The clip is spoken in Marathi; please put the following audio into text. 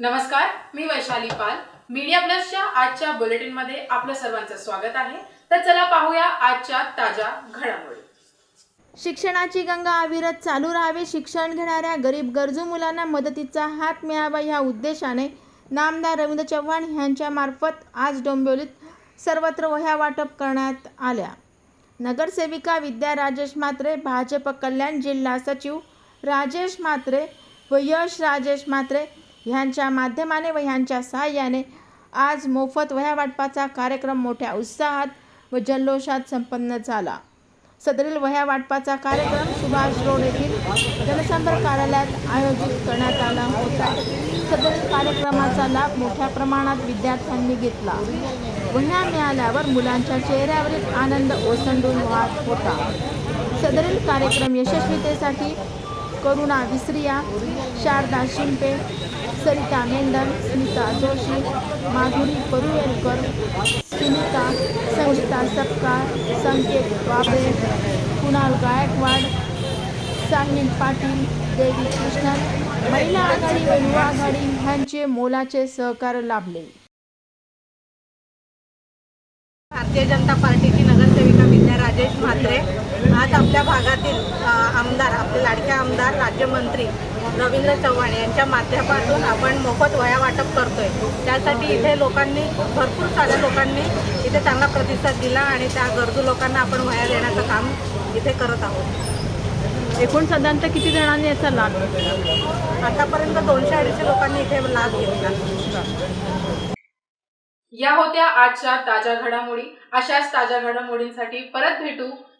नमस्कार मी वैशाली पाल. मीडिया प्लसच्या आजच्या बुलेटिनमध्ये आपलं सर्वांचं स्वागत आहे. तर चला पाहूया आजच्या ताज्या घडामोडी. शिक्षणाची गंगा अविरत चालू राहावी शिक्षण घेणाऱ्या गरीब गरजू मुलांना मदतीचा हात मिळावा ह्या उद्देशाने नामदार रवींद्र चव्हाण यांच्यामार्फत आज डोंबिवलीत सर्वत्र वह्या वाटप करण्यात आल्या. नगरसेविका विद्या राजेश म्हात्रे भाजप कल्याण जिल्हा सचिव राजेश म्हात्रे व यश राजेश म्हात्रे ह्यांच्या माध्यमाने व ह्यांच्या सहाय्याने आज मोफत वह्या वाटपाचा कार्यक्रम मोठ्या उत्साहात व जल्लोषात संपन्न झाला. सदरील वह्या वाटपाचा कार्यक्रम सुभाष रोड येथील जनसंपर्क कार्यालयात आयोजित करण्यात आला होता. सदरील कार्यक्रमाचा लाभ मोठ्या प्रमाणात विद्यार्थ्यांनी घेतला. वह्या मिळाल्यावर मुलांच्या चेहऱ्यावरील आनंद ओसंडून वाहत होता. सदरील कार्यक्रम यशस्वीतेसाठी करुणा विसरिया शारदा शिंपे सरिता मेंढन स्मिता जोशी माधुरी परुळेकर सुनीता संगीता सपकाळ संकेत बाबे कुणाल गायकवाड साहिल पाटील देवी कृष्णन महिला आघाडी व युवा आघाडी ह्यांचे मोलाचे सहकार लाभले. भारतीय जनता पार्टीची नगरसेविका विद्या राजेश आपल्या भागातील आमदार आपले लाडके आमदार राज्यमंत्री रवींद्र चव्हाण यांच्या माध्यमातून आपण मोफत वया वाटप करतोय. त्यासाठी इथे लोकांनी भरपूर साऱ्या लोकांनी इथे चांगला प्रतिसाद दिला आणि त्या गरजू लोकांना आपण वया देण्याचं काम इथे करत आहोत. एकूण साधारणतः किती जणांनी याचा लाभ घेतला? आतापर्यंत दोनशे अडीचशे लोकांनी इथे लाभ घेतला. या होत्या आजच्या ताज्या घडामोडी. अशाच ताज्या घडामोडींसाठी परत भेटू.